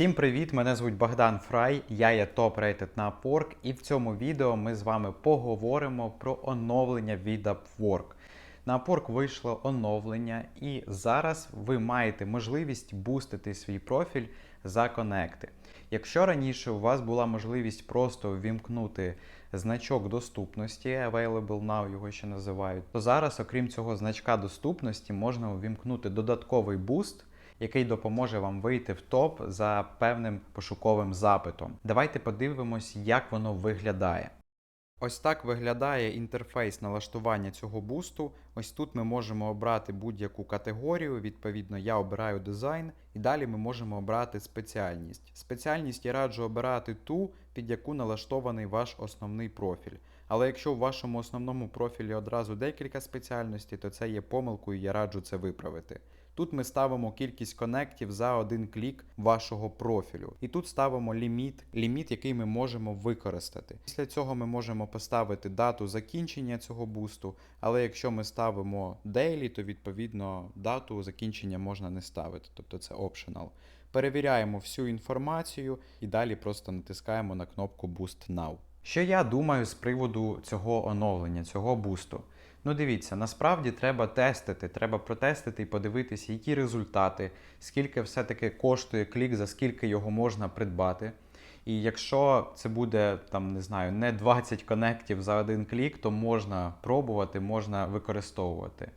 Всім привіт! Мене звуть Богдан Фрай, я є топ-рейтед на Upwork, і в цьому відео ми з вами поговоримо про оновлення від Upwork. На Upwork вийшло оновлення, і зараз ви маєте можливість бустити свій профіль за конекти. Якщо раніше у вас була можливість просто ввімкнути значок доступності, Available Now його ще називають, то зараз, окрім цього значка доступності, можна увімкнути додатковий буст, який допоможе вам вийти в топ за певним пошуковим запитом. Давайте подивимось, як воно виглядає. Ось так виглядає інтерфейс налаштування цього бусту. Ось тут ми можемо обрати будь-яку категорію. Відповідно, я обираю дизайн, і далі ми можемо обрати спеціальність. Спеціальність я раджу обирати ту, під яку налаштований ваш основний профіль. Але якщо в вашому основному профілі одразу декілька спеціальностей, то це є помилкою, я раджу це виправити. Тут ми ставимо кількість конектів за один клік вашого профілю. І тут ставимо ліміт, ліміт, який ми можемо використати. Після цього ми можемо поставити дату закінчення цього бусту, але якщо ми ставимо daily, то відповідно дату закінчення можна не ставити, тобто це optional. Перевіряємо всю інформацію і далі просто натискаємо на кнопку Boost Now. Що я думаю з приводу цього оновлення, цього бусту? Ну, дивіться, насправді треба тестити, треба протестити і подивитися, які результати, скільки все-таки коштує клік, за скільки його можна придбати. І якщо це буде там, не знаю, не 20 конектів за один клік, то можна пробувати, можна використовувати.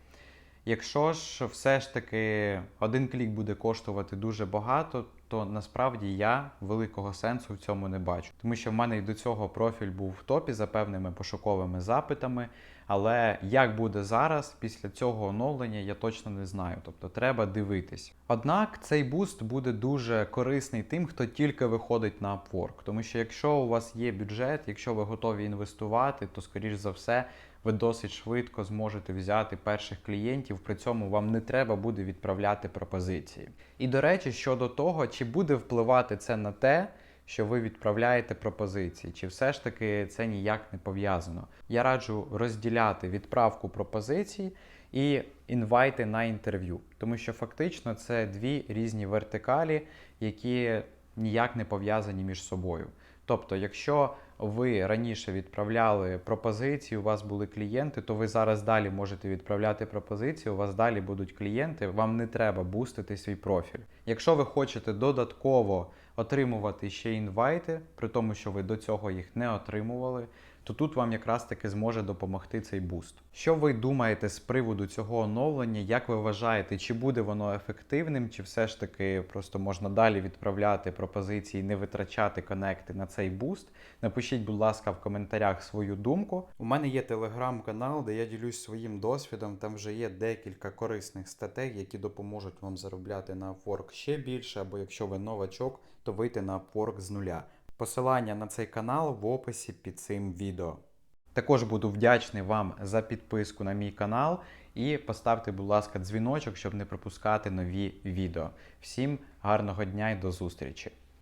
Якщо ж все ж таки один клік буде коштувати дуже багато, то насправді я великого сенсу в цьому не бачу. Тому що в мене і до цього профіль був в топі за певними пошуковими запитами. Але як буде зараз, після цього оновлення, я точно не знаю. Тобто треба дивитись. Однак цей буст буде дуже корисний тим, хто тільки виходить на Upwork. Тому що якщо у вас є бюджет, якщо ви готові інвестувати, то скоріш за все ви досить швидко зможете взяти перших клієнтів, при цьому вам не треба буде відправляти пропозиції. І до речі, щодо того, чи буде впливати це на те, що ви відправляєте пропозиції, чи все ж таки це ніяк не пов'язано. Я раджу розділяти відправку пропозицій і інвайти на інтерв'ю, тому що фактично це дві різні вертикалі, які ніяк не пов'язані між собою. Тобто, якщо ви раніше відправляли пропозиції, у вас були клієнти, то ви зараз далі можете відправляти пропозиції, у вас далі будуть клієнти, вам не треба бустити свій профіль. Якщо ви хочете додатково отримувати ще інвайти, при тому, що ви до цього їх не отримували, то тут вам якраз таки зможе допомогти цей буст. Що ви думаєте з приводу цього оновлення? Як ви вважаєте, чи буде воно ефективним, чи все ж таки просто можна далі відправляти пропозиції, не витрачати конекти на цей буст? Напишіть, будь ласка, в коментарях свою думку. У мене є телеграм-канал, де я ділюсь своїм досвідом. Там вже є декілька корисних статей, які допоможуть вам заробляти на Upwork ще більше, або якщо ви новачок, то вийти на Upwork з нуля. Посилання на цей канал в описі під цим відео. Також буду вдячний вам за підписку на мій канал і поставте, будь ласка, дзвіночок, щоб не пропускати нові відео. Всім гарного дня і до зустрічі!